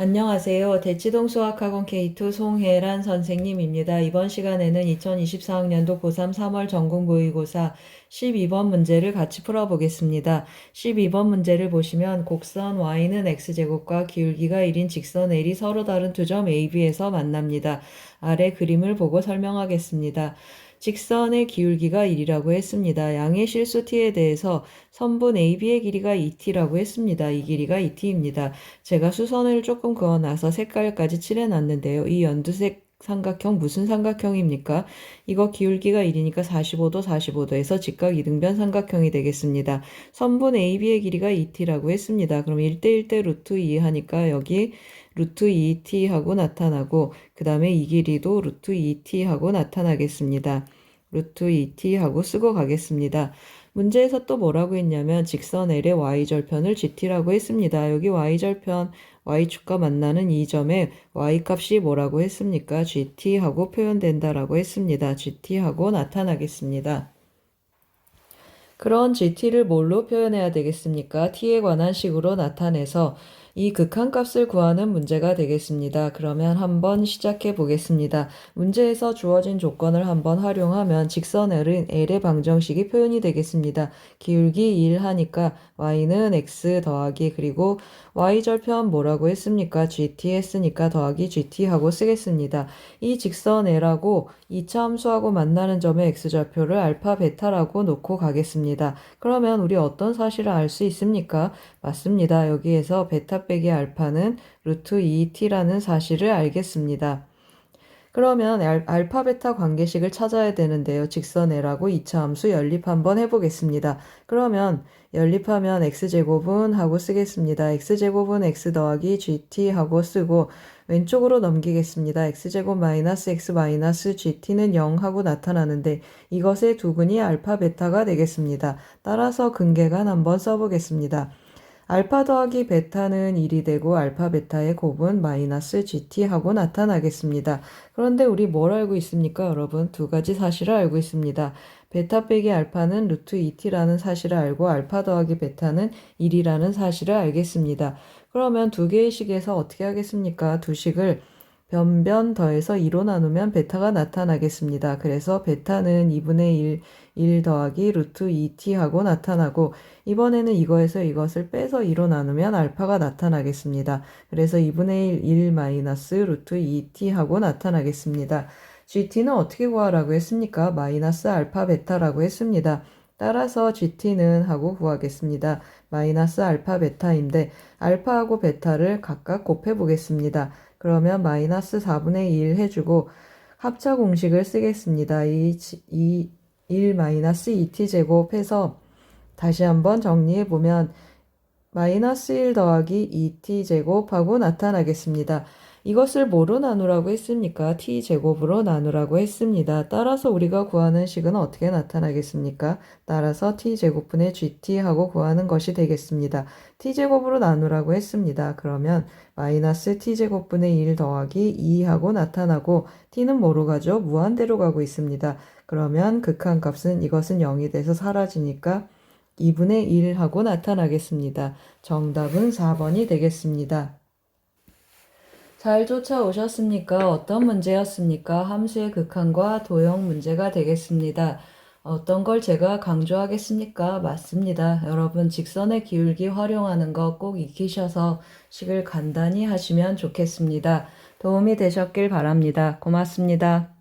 안녕하세요. 대치동 수학학원 K2 송혜란 선생님입니다. 이번 시간에는 2024학년도 고3 3월 전국 모의고사 12번 문제를 같이 풀어보겠습니다. 12번 문제를 보시면 곡선 y는 x제곱과 기울기가 1인 직선 l이 서로 다른 두 점 AB에서 만납니다. 아래 그림을 보고 설명하겠습니다. 직선의 기울기가 1이라고 했습니다. 양의 실수 t에 대해서 선분 AB의 길이가 2t라고 했습니다. 이 길이가 2t입니다. 제가 수선을 조금 그어놔서 색깔까지 칠해놨는데요. 이 연두색 삼각형 무슨 삼각형입니까? 이거 기울기가 1이니까 45도 45도에서 직각 이등변 삼각형이 되겠습니다. 선분 AB의 길이가 2t라고 했습니다. 그럼 1대 1대 루트 2 하니까 여기 루트 2t 하고 나타나고 그 다음에 이 길이도 루트 2t 하고 나타나겠습니다. 루트 2t 하고 쓰고 가겠습니다. 문제에서 또 뭐라고 했냐면 직선 L의 y절편을 gt라고 했습니다. 여기 y절편 y축과 만나는 이 점에 y값이 뭐라고 했습니까? gt하고 표현된다라고 했습니다. gt하고 나타나겠습니다. 그런 gt를 뭘로 표현해야 되겠습니까? t에 관한 식으로 나타내서 이 극한값을 구하는 문제가 되겠습니다. 그러면 한번 시작해 보겠습니다. 문제에서 주어진 조건을 한번 활용하면 직선 L은 L의 방정식이 표현이 되겠습니다. 기울기 1 하니까 y는 x 더하기 그리고 y절편 뭐라고 했습니까? gt 했으니까 더하기 gt 하고 쓰겠습니다. 이 직선 L하고 2차 함수하고 만나는 점의 x절표를 알파 베타라고 놓고 가겠습니다. 그러면 우리 어떤 사실을 알 수 있습니까? 맞습니다. 여기에서 베타 빼기 알파는 루트 2t라는 사실을 알겠습니다. 그러면 알, 알파 베타 관계식을 찾아야 되는데요. 직선 L하고 2차 함수 연립 한번 해보겠습니다. 그러면 연립하면 x제곱은 하고 쓰겠습니다. x제곱은 x 더하기 gt 하고 쓰고 왼쪽으로 넘기겠습니다. x제곱 마이너스 x 마이너스 gt는 0 하고 나타나는데 이것의 두근이 알파 베타가 되겠습니다. 따라서 근계간 한번 써보겠습니다. 알파 더하기 베타는 1이 되고 알파 베타의 곱은 마이너스 gt 하고 나타나겠습니다. 그런데 우리 뭘 알고 있습니까 여러분? 두 가지 사실을 알고 있습니다. 베타 빼기 알파는 루트 2t라는 사실을 알고 알파 더하기 베타는 1이라는 사실을 알겠습니다. 그러면 두 개의 식에서 어떻게 하겠습니까? 두 식을 변변 더해서 2로 나누면 베타가 나타나겠습니다. 그래서 베타는 2분의 1, 1 더하기 루트 2t 하고 나타나고 이번에는 이거에서 이것을 빼서 2로 나누면 알파가 나타나겠습니다. 그래서 2분의 1, 1 마이너스 루트 2t 하고 나타나겠습니다. gt는 어떻게 구하라고 했습니까? 마이너스 알파 베타라고 했습니다. 따라서 gt는 하고 구하겠습니다. 마이너스 알파 베타인데 알파하고 베타를 각각 곱해 보겠습니다. 그러면 마이너스 4분의 1 해주고 합차 공식을 쓰겠습니다. 이, 이1 마이너스 2t 제곱 해서 다시 한번 정리해 보면 마이너스 1 더하기 2t 제곱하고 나타나겠습니다. 이것을 뭐로 나누라고 했습니까? t 제곱으로 나누라고 했습니다. 따라서 우리가 구하는 식은 어떻게 나타나겠습니까? 따라서 t 제곱분의 gt 하고 구하는 것이 되겠습니다. t 제곱으로 나누라고 했습니다. 그러면 마이너스 t 제곱분의 1 더하기 2 하고 나타나고 t는 뭐로 가죠? 무한대로 가고 있습니다. 그러면 극한값은 이것은 0이 돼서 사라지니까 2분의 1 하고 나타나겠습니다. 정답은 4번이 되겠습니다. 잘 쫓아오셨습니까? 어떤 문제였습니까? 함수의 극한과 도형 문제가 되겠습니다. 어떤 걸 제가 강조하겠습니까? 맞습니다. 여러분 직선의 기울기 활용하는 거 꼭 익히셔서 식을 간단히 하시면 좋겠습니다. 도움이 되셨길 바랍니다. 고맙습니다.